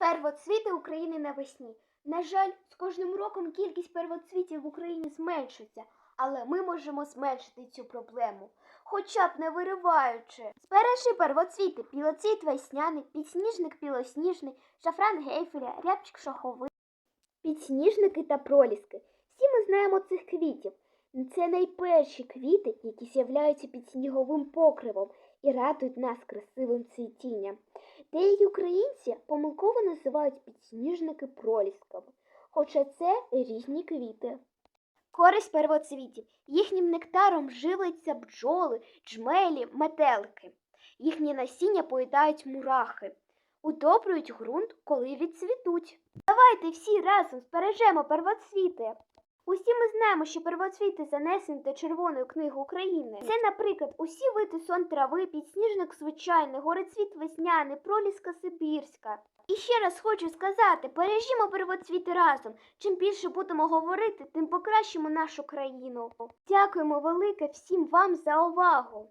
Первоцвіти України навесні. На жаль, з кожним роком кількість первоцвітів в Україні зменшується, але ми можемо зменшити цю проблему, хоча б не вириваючи. Збережи первоцвіти, білоцвіт весняний, підсніжник білосніжний, шафран гейфеля, рябчик шаховий, підсніжники та проліски. Всі ми знаємо цих квітів. Це найперші квіти, які з'являються під сніговим покривом і радують нас красивим цвітінням. Деякі українці помилково називають підсніжники пролісками, хоча це різні квіти. Користь первоцвітів. Їхнім нектаром живляться бджоли, джмелі, метелики. Їхні насіння поїдають мурахи, удобрюють ґрунт, коли відцвітуть. Давайте всі разом збережемо первоцвіти. Усі ми знаємо, що первоцвіти занесені до Червоної книги України. Це, наприклад, усі види сон трави, підсніжник звичайний, горецвіт весняний, проліска сибірська. І ще раз хочу сказати, бережімо первоцвіти разом. Чим більше будемо говорити, тим покращимо нашу країну. Дякуємо велике всім вам за увагу.